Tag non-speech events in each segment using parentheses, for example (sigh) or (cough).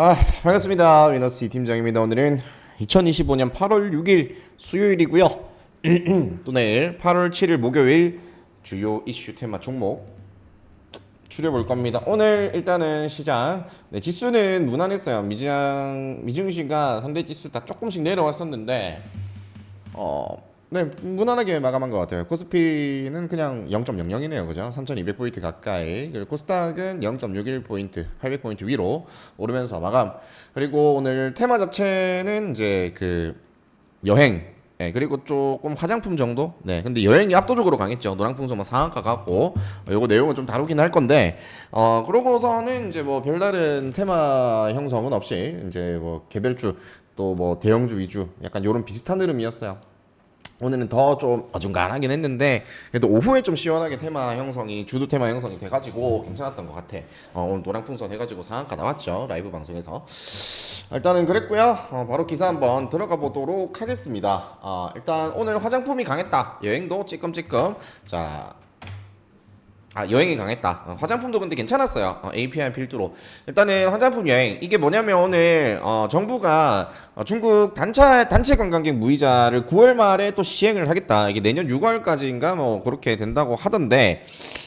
아, 반갑습니다. 위너스 팀장입니다. 오늘은 2025년 8월 6일 수요일이고요. (clears throat) 또 내일 8월 7일 목요일 주요 이슈 테마 종목 추려볼 겁니다. 오늘 일단은 시장 네, 지수는 무난했어요. 미장 미증시가 상대 지수 다 조금씩 내려왔었는데 어. 네, 무난하게 마감한 것 같아요. 코스피는 그냥 0.00이네요. 그죠? 3200포인트 가까이. 그리고 코스닥은 0.61포인트, 800포인트 위로 오르면서 마감. 그리고 오늘 테마 자체는 이제 그 여행. 네, 그리고 조금 화장품 정도? 네, 근데 여행이 압도적으로 강했죠. 노랑풍선 뭐 상한가 같고, 어, 요거 내용은 좀 다루긴 할 건데, 어, 그러고서는 이제 뭐 별다른 테마 형성은 없이, 이제 뭐 개별주, 또 뭐 대형주 위주, 약간 요런 비슷한 흐름이었어요. 오늘은 더 좀 어중간하긴 했는데 그래도 오후에 좀 시원하게 테마 형성이 주도 테마 형성이 돼가지고 괜찮았던 것 같아. 어, 오늘 노랑풍선 해가지고 상한가 나왔죠 라이브 방송에서. 일단은 그랬고요. 어, 바로 기사 한번 들어가 보도록 하겠습니다. 아, 일단 오늘 화장품이 강했다. 여행도 찌끔찌끔. 자. 아 여행이 강했다. 어, 화장품도 근데 괜찮았어요. 어, API 필두로 일단은 화장품 여행 이게 뭐냐면 오늘 어, 정부가 어, 중국 단체 단체 관광객 무이자를 9월 말에 또 시행을 하겠다. 이게 내년 6월까지인가 뭐 그렇게 된다고 하던데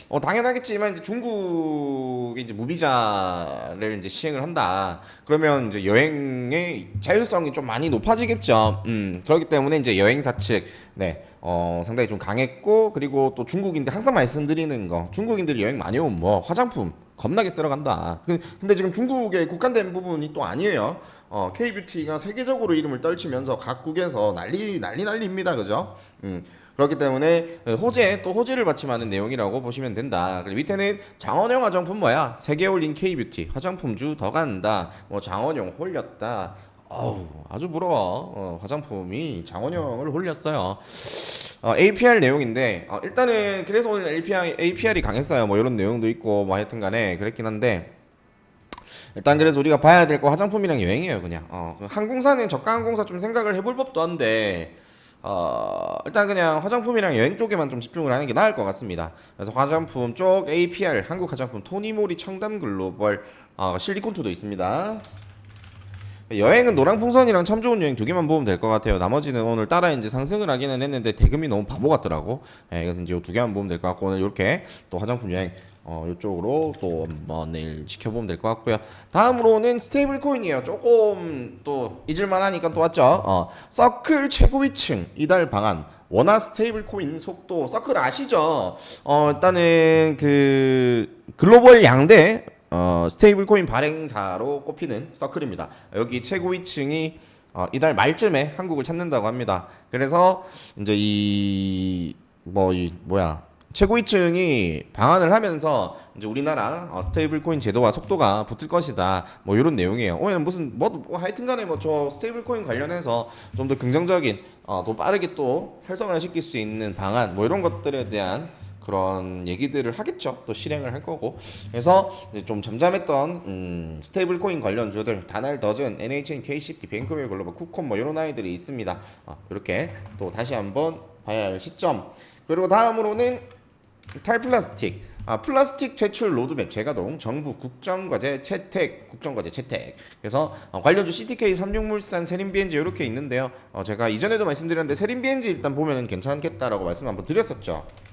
어, 당연하겠지만 이제 중국이 이제 무비자를 이제 시행을 한다. 그러면 이제 여행의 자율성이 좀 많이 높아지겠죠. 음 그렇기 때문에 이제 여행사 측 네. 어, 상당히 좀 강했고 그리고 또 중국인들 항상 말씀드리는 거 중국인들이 여행 많이 오면 뭐 화장품 겁나게 쓸어 간다. 그- 근데 지금 중국에 국한된 부분이 또 아니에요. 어, K뷰티가 세계적으로 이름을 떨치면서 각국에서 난리 난리 난리입니다. 그죠? 음. 그렇기 때문에 호재 또 호재를 받침하는 내용이라고 보시면 된다. 그리고 밑에는 장원영 화장품 뭐야? 세계 올린 K뷰티 화장품주 더 간다. 뭐 장원영 홀렸다. 어우 아주 부러워. 어, 화장품이 장원영을 홀렸어요. 어, APR 내용인데 어, 일단은 그래서 오늘 APR APR이 강했어요. 뭐 이런 내용도 있고 뭐 하여튼간에 그랬긴 한데 일단 그래서 우리가 봐야 될 거 화장품이랑 여행이에요 그냥. 어, 그 항공사는 저가 항공사 좀 생각을 해볼 법도 한데 어, 일단 그냥 화장품이랑 여행 쪽에만 좀 집중을 하는 게 나을 것 같습니다. 그래서 화장품 쪽 APR 한국 화장품 토니모리 청담 글로벌 어, 실리콘투도 있습니다. 여행은 노랑풍선이랑 참 좋은 여행 두 개만 보면 될 것 같아요. 나머지는 오늘 따라 이제 상승을 하기는 했는데 대금이 너무 바보 같더라고. 예, 그래서 이제 두 개만 보면 될 것 같고 오늘 이렇게 또 화장품 여행 어 이쪽으로 또 한번 내일 지켜보면 될 것 같고요. 다음으로는 스테이블 코인이에요. 조금 또 잊을만 하니까 또 왔죠. 어 서클 최고위층 이달 방안. 원화 스테이블 코인 속도 서클 아시죠? 어 일단은 그 글로벌 양대 어, 스테이블 코인 발행사로 꼽히는 서클입니다. 여기 최고위층이 어, 이달 말쯤에 한국을 찾는다고 합니다. 그래서 이제 이 뭐이 뭐야 최고위층이 방한을 하면서 이제 우리나라 어, 스테이블 코인 제도와 속도가 붙을 것이다. 뭐 이런 내용이에요. 오늘 무슨 뭐, 뭐 하여튼간에 뭐 저 스테이블 코인 관련해서 좀 더 긍정적인 어, 더 빠르게 또 활성화를 시킬 수 있는 방안 뭐 이런 것들에 대한 그런 얘기들을 하겠죠. 또 실행을 할 거고. 그래서 이제 좀 잠잠했던 음, 스테이블 코인 관련 주들 다날 더즌, NHN, KCP, 뱅크웨어 글로벌, 쿠콘 뭐 이런 아이들이 있습니다. 어, 이렇게 또 다시 한번 봐야 할 시점. 그리고 다음으로는 탈플라스틱. 아, 플라스틱 퇴출 로드맵. 재가동 정부 국정과제 채택 국정과제 채택. 그래서 어, 관련주 CTK 삼육물산 세린비엔지 이렇게 있는데요. 어, 제가 이전에도 말씀드렸는데 세린비엔지 일단 보면은 괜찮겠다라고 말씀 한번 드렸었죠. 네,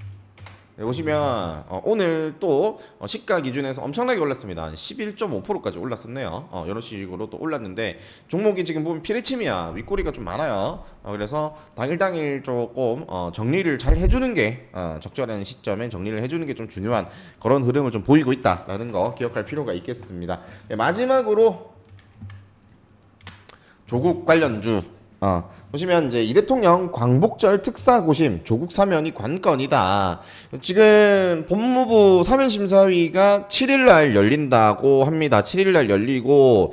보시면 어, 오늘 또 어, 시가 기준에서 엄청나게 올랐습니다. 한 11.5%까지 올랐었네요. 어, 이런 식으로 또 올랐는데 종목이 지금 보면 피레침이야 윗꼬리가 좀 많아요. 어, 그래서 당일 당일 조금 어, 정리를 잘 해주는 게 어, 적절한 시점에 정리를 해주는 게 좀 중요한 그런 흐름을 좀 보이고 있다라는 거 기억할 필요가 있겠습니다. 네, 마지막으로 조국 관련주 어, 보시면 이제 이 대통령 광복절 특사 고심 조국 사면이 관건이다. 지금 법무부 사면 심사위가 7일 날 열린다고 합니다. 7일 날 열리고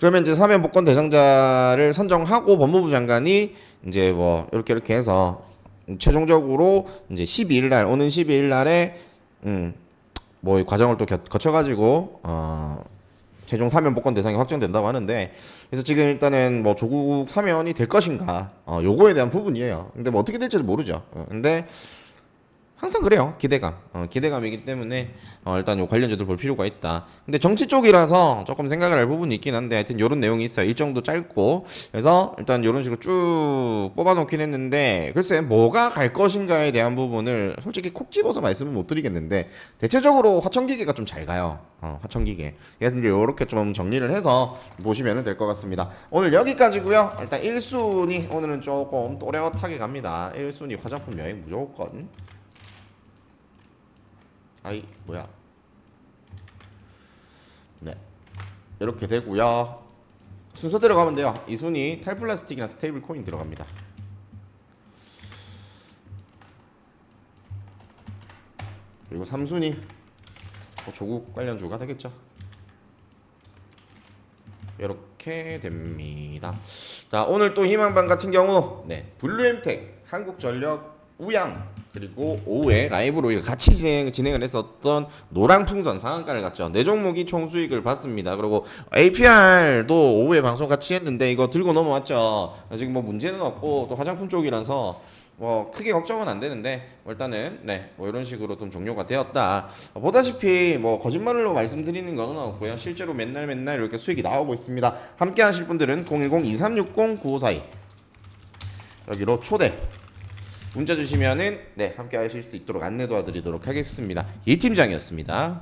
그러면 이제 사면 복권 대상자를 선정하고 법무부 장관이 이제 뭐 이렇게 이렇게 해서 최종적으로 이제 12일 날 오는 12일 날에 음 뭐 과정을 또 거쳐 가지고 어 최종 사면 복권 대상이 확정된다고 하는데 그래서 지금 일단은 뭐 조국 사면이 될 것인가 어 요거에 대한 부분이에요. 근데 뭐 어떻게 될지 모르죠. 어, 근데 항상 그래요. 기대감. 어, 기대감이기 때문에 어, 일단 요 관련주들 볼 필요가 있다. 근데 정치 쪽이라서 조금 생각을 할 부분이 있긴 한데 하여튼 요런 내용이 있어요. 일정도 짧고. 그래서 일단 요런 식으로 쭉 뽑아놓긴 했는데 글쎄 뭐가 갈 것인가에 대한 부분을 솔직히 콕 집어서 말씀을 못 드리겠는데 대체적으로 화천기계가 좀 잘 가요. 어, 화천기계. 그래서 이제 요렇게 좀 정리를 해서 보시면 될 것 같습니다. 오늘 여기까지고요. 일단 1순위 오늘은 조금 또렷하게 갑니다. 1순위 화장품 여행 무조건. 아이 뭐야. 네. 이렇게 되고요. 순서대로 가면 돼요. 이 순위 탈플라스틱이나 스테이블 코인 들어갑니다. 그리고 3순위 조국 관련주가 되겠죠? 이렇게 됩니다. 자 오늘 또 희망반 같은 경우 네 블루엠텍 한국전력 우양 그리고 오후에 라이브로 같이 진행, 진행 을 했었던 노랑풍선 상한가를 갔죠. 네 종목이 총 수익을 봤습니다. 그리고 APR도 오후에 방송 같이 했는데 이거 들고 넘어왔죠. 지금 뭐 문제는 없고 또 화장품 쪽이라서 뭐 크게 걱정은 안 되는데 뭐 일단은 네 뭐 이런 식으로 좀 종료가 되었다. 어, 보다시피 뭐 거짓말로 말씀드리는 거는 없고요. 실제로 맨날 맨날 이렇게 수익이 나오고 있습니다. 함께 하실 분들은 010-2360-9542 여기로 초대 문자 주시면은 네 함께 하실 수 있도록 안내 도와드리도록 하겠습니다. 이 팀장이었습니다.